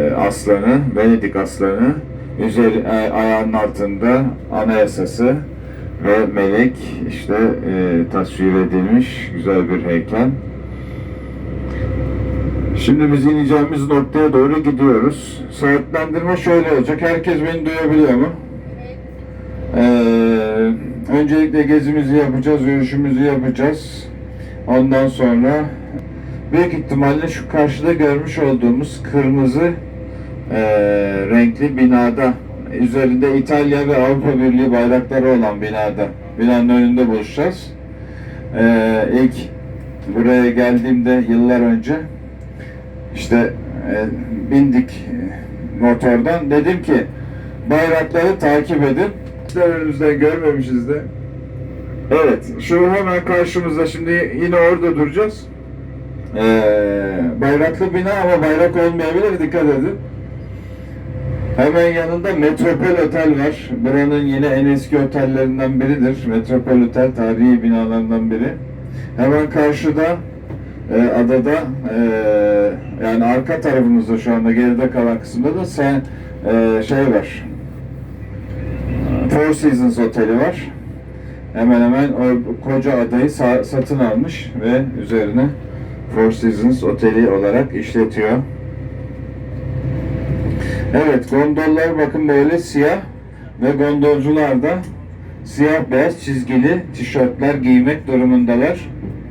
e, aslanı, Venedik aslanı, üzeri e, ayağının altında anayasası ve melek işte e, tasvir edilmiş güzel bir heykel. Şimdi biz ineceğimiz noktaya doğru gidiyoruz. Saatlendirme şöyle olacak. Herkes beni duyabiliyor mu? Ee, öncelikle gezimizi yapacağız, yürüyüşümüzü yapacağız. Ondan sonra büyük ihtimalle şu karşıda görmüş olduğumuz kırmızı e, renkli binada üzerinde İtalya ve Avrupa Birliği bayrakları olan binada binanın önünde buluşacağız. Ee, ilk buraya geldiğimde yıllar önce işte e, bindik e, motordan dedim ki bayrakları takip edin. İşte önümüzden görmemişiz de. Evet, şu hemen karşımızda şimdi yine orada duracağız. Ee, bayraklı bina ama bayrak olmayabilir dikkat edin. Hemen yanında Metropol Otel var. Buranın yine en eski otellerinden biridir. Metropol Otel tarihi binalarından biri. Hemen karşıda e, adada e, yani arka tarafımızda şu anda geride kalan kısımda da sen, e, şey var. Four Seasons Oteli var. Hemen hemen o koca adayı sa- satın almış ve üzerine Four Seasons Oteli olarak işletiyor. Evet, gondollar bakın böyle siyah ve gondolcular da siyah beyaz çizgili tişörtler giymek durumundalar.